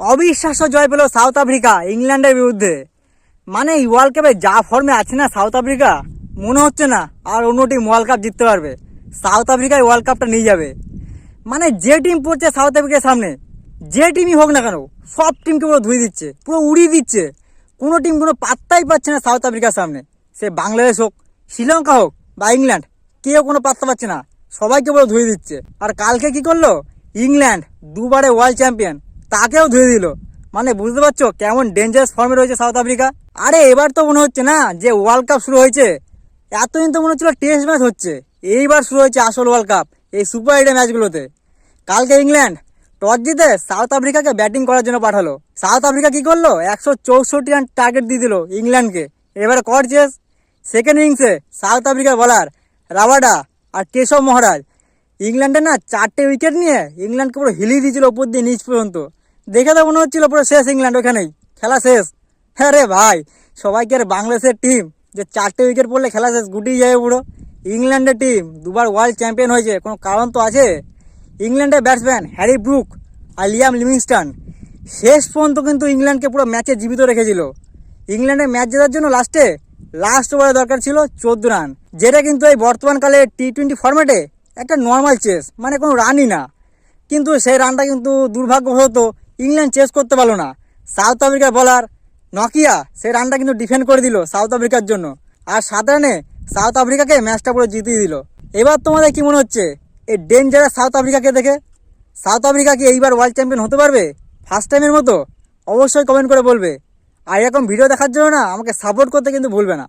অবিশ্বাস্য জয় পেল south Africa ইংল্যান্ডের বিরুদ্ধে। মানে ওয়ার্ল্ড কাপে যা ফর্মে আছে না সাউথ আফ্রিকা, মনে হচ্ছে না আর অন্য টিম ওয়ার্ল্ড কাপ জিততে পারবে। সাউথ আফ্রিকায় ওয়ার্ল্ড কাপটা নিয়ে যাবে। মানে যে টিম পড়ছে সাউথ আফ্রিকার সামনে, যে টিমই হোক না কেন, সব টিমকে পুরো ধুয়ে দিচ্ছে, পুরো উড়িয়ে দিচ্ছে। কোনো টিম কোনো পাত্তাই পাচ্ছে না সাউথ আফ্রিকার সামনে। সে বাংলাদেশ হোক, শ্রীলঙ্কা হোক বা ইংল্যান্ড, কেউ কোনো পাত্তা পাচ্ছে না। সবাইকে পুরো ধুয়ে দিচ্ছে। আর কালকে কি করল? ইংল্যান্ড দুবারে ওয়ার্ল্ড চ্যাম্পিয়ন তাকেও ধুয়ে দিল। মানে বুঝতে পারছ কেমন ডেঞ্জারাস ফর্মে রয়েছে সাউথ আফ্রিকা আরে এবার তো মনে হচ্ছে না যে ওয়ার্ল্ড কাপ শুরু হয়েছে। এতদিন তো মনে হচ্ছিল টেস্ট ম্যাচ হচ্ছে। এইবার শুরু হয়েছে আসল ওয়ার্ল্ড কাপ এই সুপার এইটে ম্যাচগুলোতে কালকে ইংল্যান্ড টস জিতে সাউথ আফ্রিকাকে ব্যাটিং করার জন্য পাঠালো। সাউথ আফ্রিকা কি করল? একশো চৌষট্টি রান টার্গেট দিয়ে দিল ইংল্যান্ডকে এবারে কর চেস সেকেন্ড ইনিংসে সাউথ আফ্রিকার বলার রাবাডা আর কেশব মহারাজ ইংল্যান্ডে না চারটে উইকেট নিয়ে ইংল্যান্ডকে পুরো হিলিয়ে দিয়েছিল ওপর দিয়ে, নিচ পর্যন্ত। দেখে তো মনে হচ্ছিল পুরো শেষ ইংল্যান্ড ওখানেই, খেলা শেষ। হ্যাঁ রে ভাই, সবাইকে আর বাংলাদেশের টিম যে চারটে উইকেট পড়লে খেলা শেষ, গুটিয়ে যাবে পুরো। ইংল্যান্ডের টিম দুবার ওয়ার্ল্ড চ্যাম্পিয়ন হয়েছে, কোনো কারণ তো আছে? ইংল্যান্ডের ব্যাটসম্যান হ্যারি ব্রুক আর লিয়াম লিভিংস্টন, শেষ পর্যন্ত কিন্তু ইংল্যান্ডকে পুরো ম্যাচে জীবিত রেখেছিল। ইংল্যান্ডের ম্যাচ জেতার জন্য লাস্টে লাস্ট ওভারে দরকার ছিল চোদ্দ রান যেটা কিন্তু এই বর্তমানকালে টি টোয়েন্টি ফর্ম্যাটে একটা নর্মাল চেস মানে কোনো রানই না। কিন্তু সেই রানটা কিন্তু দুর্ভাগ্যবশত ইংল্যান্ড চেস করতে পারল না। সাউথ আফ্রিকার বলার নকিয়া সেই রানটা কিন্তু ডিফেন্ড করে দিল সাউথ আফ্রিকার জন্য। আর সাত রানে সাউথ আফ্রিকাকে ম্যাচটা পুরো জিতিয়ে দিল। এবার তোমাদের কি মনে হচ্ছে? এই ডেঞ্জারাস সাউথ আফ্রিকাকে দেখে? সাউথ আফ্রিকা কি এইবার ওয়ার্ল্ড চ্যাম্পিয়ন হতে পারবে? ফার্স্ট টাইমের মতো? অবশ্যই কমেন্ট করে বলবে। আর এরকম ভিডিও দেখার জন্য না, আমাকে সাপোর্ট করতে কিন্তু ভুলবে না।